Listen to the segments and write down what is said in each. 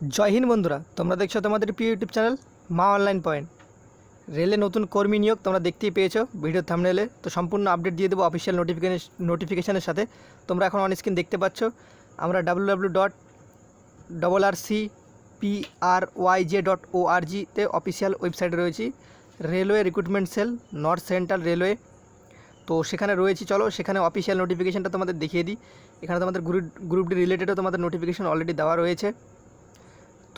জয় হিন্দ বন্ধুরা, তোমরা দেখছ তোমাদের প্রিয় YouTube channel Maa Online Point. রেলে নতুন কর্মী নিয়োগ তোমরা দেখতেই পেয়েছ ভিডিও থামনেলে। তো সম্পূর্ণ আপডেট দিয়ে দেবো অফিসিয়াল নোটিফিকেশন নোটিফিকেশানের সাথে। তোমরা এখন অন স্ক্রিন দেখতে পাচ্ছ, আমরা W W dot double R C P R Y J dot O R জিতে অফিসিয়াল ওয়েবসাইটে রয়েছি। Railway Recruitment Cell North Central Railway তো সেখানে রয়েছি, চলো সেখানে অফিসিয়াল নোটিফিকেশানটা তোমাদের দেখিয়ে দিই। এখানে তোমাদের গ্রুপ গ্রুপ ডি রিলেটেডও তোমাদের নোটিফিকেশন অলরেডি দেওয়া রয়েছে।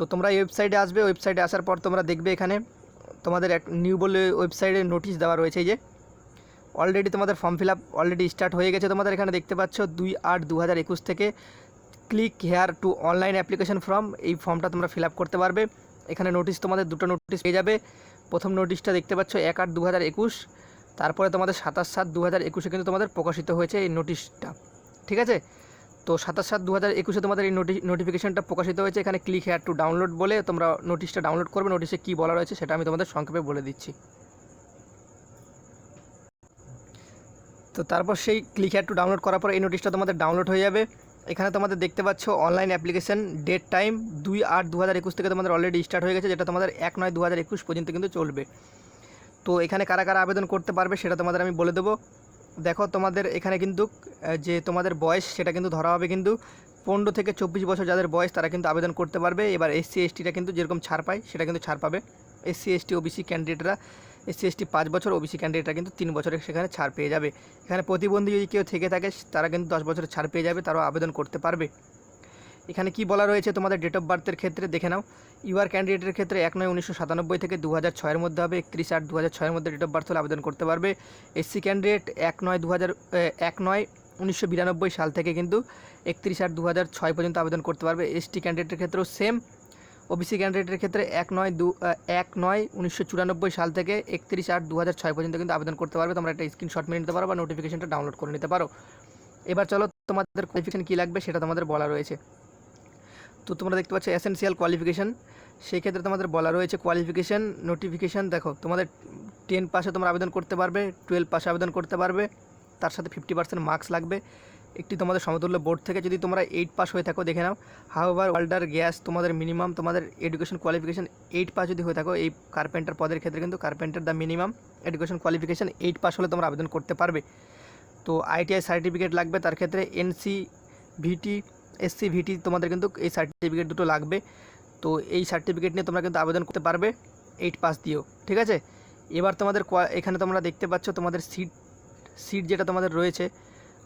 তো তোমরা এই ওয়েবসাইটে আসবে ওয়েবসাইটে আসার পর তোমরা দেখবে এখানে তোমাদের এক নিউ বলে ওয়েবসাইটে নোটিশ দেওয়া রয়েছে যে। অলরেডি তোমাদের form fill up already start হয়ে গেছে তোমাদের এখানে দেখতে পাচ্ছ দুই আট দু হাজার একুশ থেকে click here to online application form এই ফর্মটা তোমরা ফিল আপ করতে পারবে। এখানে নোটিশ তোমাদের দুটো নোটিশ পেয়ে যাবে। প্রথম নোটিশটা দেখতে পাচ্ছ এক আট দু হাজার একুশ, তারপরে তোমাদের সাতাশ সাত দু হাজার একুশে কিন্তু তোমাদের প্রকাশিত হয়েছে এই নোটিশটা ঠিক আছে? তো সাতাশ সাত দু হাজার একুশে তোমাদের এই নোটি নোটিফিকেশনটা প্রকাশিত হয়েছে। এখানে ক্লিক হেয়ার টু ডাউনলোড বলে তোমরা নোটিশটা ডাউনলোড করবে। নোটিশে কী বলা রয়েছে সেটা আমি তোমাদের সংক্ষেপে বলে দিচ্ছি। তো তারপর সেই ক্লিক হেয়ার টু ডাউনলোড করার পর এই নোটিশটা তোমাদের ডাউনলোড হয়ে যাবে। এখানে তোমাদের দেখতে পাচ্ছ অনলাইন অ্যাপ্লিকেশন ডেট টাইম দুই আট দু হাজার একুশ থেকে তোমাদের অলরেডি স্টার্ট হয়ে গেছে, যেটা তোমাদের এক নয় দু হাজার একুশ পর্যন্ত কিন্তু চলবে। তো এখানে কারা কারা আবেদন করতে পারবে সেটা তোমাদের আমি বলে দেবো। দেখো তোমাদের এখানে কিন্তু যে তোমাদের বয়স সেটা কিন্তু ধরা হবে কিন্তু পনেরো থেকে চব্বিশ বছর যাদের বয়স তারা কিন্তু আবেদন করতে পারবে। এবার এসসি এসটিটা কিন্তু যেরকম ছাড় পায় সেটা কিন্তু ছাড় পাবে। এসসি, এসটি, ওবিসি ক্যান্ডিডেটরা, এসসি, এসটি পাঁচ বছর, ওবিসি ক্যান্ডিডেটরা কিন্তু তিন বছরে সেখানে ছাড় পেয়ে যাবে। এখানে প্রতিবন্ধী যদি কেউ থেকে থাকে, তারা কিন্তু দশ বছরের ছাড় পেয়ে যাবে, তারাও আবেদন করতে পারবে। এখানে কি বলা রয়েছে তোমাদের ডেট অফ বার্থের ক্ষেত্রে? দেখে নাও। ইউআর ক্যান্ডিডেটের ক্ষেত্রে এক নয় উনিশশো সাতানব্বই থেকে দু হাজার ছয়ের মধ্যে হবে। একত্রিশ আট দু হাজার ছয়ের মধ্যে ডেট অফ বার্থ হলে আবেদন করতে পারবে। এসসি ক্যান্ডিডেট এক নয় দু হাজার এক নয় উনিশশো বিরানব্বই সাল থেকে কিন্তু একত্রিশ আট দু হাজার ছয় পর্যন্ত আবেদন করতে পারবে। এসটি ক্যান্ডিডেটের ক্ষেত্রেও সেম ওবিসি ক্যান্ডিডেটের ক্ষেত্রে এক নয় দু এক নয় উনিশশো চুরানব্বই সাল থেকে একত্রিশ আট দু হাজার ছয় পর্যন্ত কিন্তু আবেদন করতে পারবে। তোমরা একটা স্ক্রিনশট মেরে নিতে পারো বা নোটিফিকেশনটা ডাউনলোড করে নিতে পারো। এবার চলো তোমাদের কোয়ালিফিকেশন কী লাগবে সেটা তোমাদের বলা রয়েছে। তো তোমরা দেখতে পাচ্ছ এসেনশিয়াল কোয়ালিফিকেশন সেই ক্ষেত্রে তোমাদের বলা রয়েছে কোয়ালিফিকেশন নোটিফিকেশন দেখো, তোমাদের টেন পাসে তোমরা আবেদন করতে পারবে টুয়েলভ পাসে আবেদন করতে পারবে, তার সাথে ফিফটি পার্সেন্ট মার্কস লাগবে। একটি তোমাদের সমতুল্য বোর্ড থেকে যদি তোমরা এইট পাস হয়ে থাকো, দেখে নাও। হাওভার ওয়াল্ডার গ্যাস তোমাদের মিনিমাম তোমাদের এডুকেশন কোয়ালিফিকেশন এইট পাস যদি হয়ে থাকো, এই কার্পেন্টার পদের ক্ষেত্রে কিন্তু carpenter the minimum education qualification eight pass হলে তোমরা আবেদন করতে পারবে। তো আইটিআই সার্টিফিকেট লাগবে, তার ক্ষেত্রে এনসি ভিটি এসসি, ভিটি তোমাদের কিন্তু এই সার্টিফিকেট দুটো লাগবে। তো এই সার্টিফিকেট নিয়ে তোমরা কিন্তু আবেদন করতে পারবে এইট পাস দিয়েও, ঠিক আছে? এবার তোমাদের এখানে তোমরা দেখতে পাচ্ছ তোমাদের সিট সিট যেটা তোমাদের রয়েছে,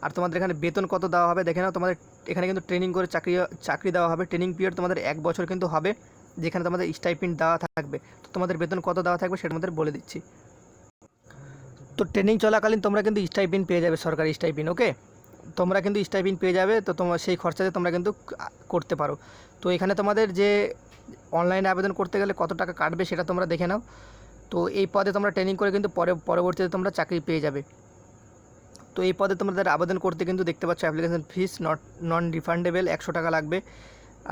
আর তোমাদের এখানে বেতন কত দেওয়া হবে, দেখে নাও, তোমাদের এখানে কিন্তু ট্রেনিং করে চাকরি চাকরি দেওয়া হবে ট্রেনিং পিরিয়ড তোমাদের এক বছর কিন্তু হবে, যেখানে তোমাদের স্টাইপেন্ড দেওয়া থাকবে। তো তোমাদের বেতন কত দেওয়া থাকবে সেটা তোমাদের বলে দিচ্ছি। তো ট্রেনিং চলাকালীন তোমরা কিন্তু স্টাইপিন পেয়ে যাবে সরকারি স্টাইপিন ওকে তোমরা কিন্তু স্টাইপিন পেয়ে যাবে, তো তোমার সেই খরচাতে তোমরা কিন্তু করতে পারো। তো এখানে তোমাদের যে অনলাইনে আবেদন করতে গেলে কত টাকা কাটবে সেটা তোমরা দেখে নাও। তো এই পদে তোমরা ট্রেনিং করে কিন্তু পরে, পরবর্তীতে তোমরা চাকরি পেয়ে যাবে। তো এই পদে তোমাদের আবেদন করতে কিন্তু দেখতে পাচ্ছ application fees not non refundable একশো টাকা লাগবে।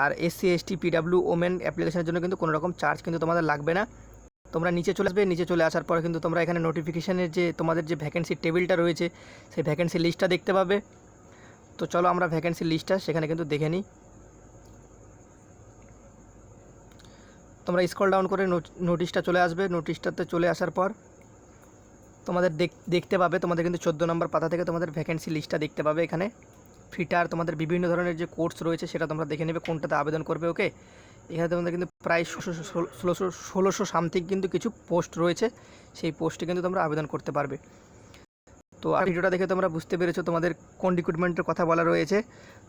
আর এসসি এসটি পিডাব্লিউ ওমেন অ্যাপ্লিকেশনের জন্য কিন্তু কোনো রকম চার্জ কিন্তু তোমাদের লাগবে না। তোমরা নিচে চলে আসবে, নিচে চলে আসার পর কিন্তু তোমরা এখানে নোটিফিকেশানের যে তোমাদের যে ভ্যাকেন্সি টেবিলটা রয়েছে, সেই ভ্যাকেন্সি লিস্টটা দেখতে পাবে। তো চলো আমরা ভ্যাকেন্সি লিস্টটা সেখানে কিন্তু দেখে নিই। তোমরা স্ক্রল ডাউন করে নোটিশটা চলে আসবে। নোটিশটাতে চলে আসার পর তোমাদের দেখ- দেখতে পাবে, তোমাদের কিন্তু চোদ্দ নম্বর পাতা থেকে তোমাদের ভ্যাকেন্সি লিস্টটা দেখতে পাবে এখানে। ফিটার, তোমাদের বিভিন্ন ধরনের যে কোর্স রয়েছে সেটা তোমরা দেখে নেবে, কোনটাতে আবেদন করবে ওকে এখানে তোমাদের কিন্তু প্রায় ষোলোশো ষোলোশো সামথিং কিন্তু কিছু পোস্ট রয়েছে। সেই পোস্টে কিন্তু তোমরা আবেদন করতে পারবে। তো আর ভিডিওটা দেখে তোমরা বুঝতে পেরেছ তোমাদের কোন রিক্রুটমেন্টের কথা বলা রয়েছে।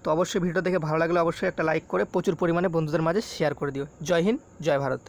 তো অবশ্যই ভিডিওটা দেখে ভালো লাগলে অবশ্যই একটা লাইক করে প্রচুর পরিমাণে বন্ধুদের মাঝে শেয়ার করে দিও। জয় হিন্দ, জয় ভারত।